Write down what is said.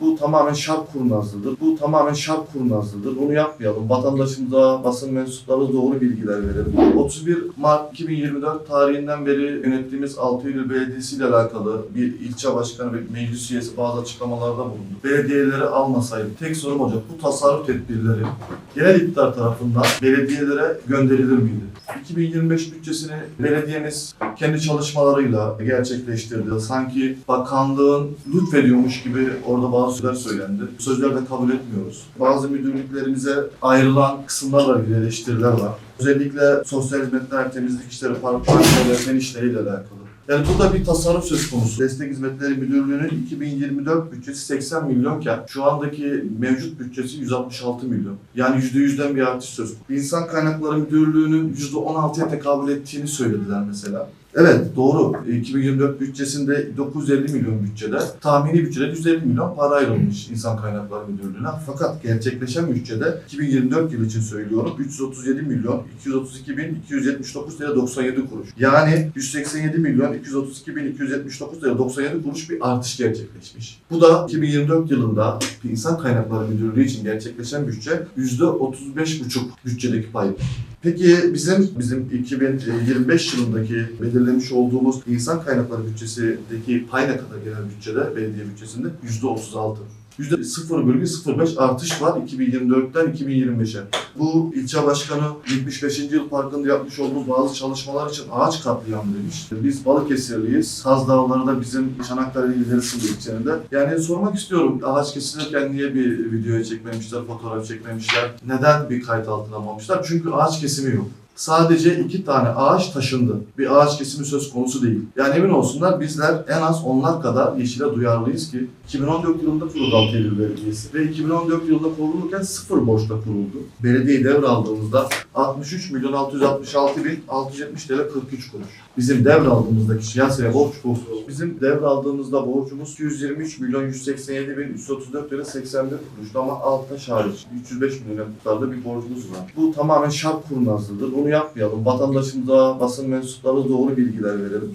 Bu tamamen şark kurnazlığıdır. Bu tamamen şark kurnazlığıdır. Bunu yapmayalım. Vatandaşımıza, basın mensuplarına doğru bilgiler verelim. 31 Mart 2024 tarihinden beri yönettiğimiz Altıyönü Belediyesi ile alakalı bir ilçe başkanı ve meclis üyesi bazı açıklamalarda bulundu. Belediyeleri almasaydı tek sorum olacak. Bu tasarruf tedbirleri genel iktidar tarafından belediyelere gönderilir miydi? 2025 bütçesini belediyemiz kendi çalışmalarıyla gerçekleştirdi. Sanki bakanlığın lütfediyormuş gibi orada bazı sözler söylendi. Bu sözleri de kabul etmiyoruz. Bazı müdürlüklerimize ayrılan kısımlarla ilgili eleştiriler var. Özellikle sosyal hizmetler, temizlik işleri, park parkları, fen işleriyle alakalı. Yani burada bir tasarruf söz konusu. Destek Hizmetleri Müdürlüğü'nün 2024 bütçesi 80 milyonken şu andaki mevcut bütçesi 166 milyon. Yani %100'den bir artış söz konusu. İnsan Kaynakları Müdürlüğü'nün %16'ya tekabül ettiğini söylediler mesela. Evet doğru. 2024 bütçesinde 950 milyon bütçede, tahmini bütçede 150 milyon para ayrılmış İnsan Kaynakları Müdürlüğü'ne. Fakat gerçekleşen bütçede 2024 yılı için söylüyorum 337 milyon 232 bin 279 lira 97 kuruş. Yani 187 milyon 232 bin 279 lira 97 kuruş bir artış gerçekleşmiş. Bu da 2024 yılında İnsan Kaynakları Müdürlüğü için gerçekleşen bütçe %35,5 bütçedeki pay. Peki bizim bizim 2025 yılındaki belirlemiş olduğumuz insan kaynakları bütçesindeki pay ne kadar genel bütçede, belediye bütçesinde? %36. %0,05 artış var 2024'ten 2025'e. Bu ilçe başkanı 75. yıl parkında yapmış olduğumuz bazı çalışmalar için ağaç katliamı demiş. Biz Balıkesirliyiz. Saz Dağları da bizim Çanakkale ilerisi ilçelerinde. Yani sormak istiyorum ağaç kesilirken niye bir video çekmemişler, fotoğraf çekmemişler? Neden bir kayıt altına almamışlar? Çünkü ağaç kesimi yok. Sadece iki tane ağaç taşındı. Bir ağaç kesimi söz konusu değil. Yani emin olsunlar bizler en az onlar kadar yeşile duyarlıyız ki 2014 yılında kuruldu Altıyeri Belediyesi ve 2014 yılında kurulurken sıfır borçla kuruldu. Belediyeyi devraldığımızda 63 milyon 666 bin 670 TL 43 kuruş. Bizim devraldığımızdaki şiyaseye borç bu. Bizim devraldığımızda borcumuz 223 milyon 187 bin 334 TL 81 kuruştu ama altta hariç 305 milyon tutarda bir borcumuz var. Bu tamamen şark kurnazlığıdır. Bunu yapmayalım. Vatandaşımıza, basın mensuplarına doğru bilgiler verelim.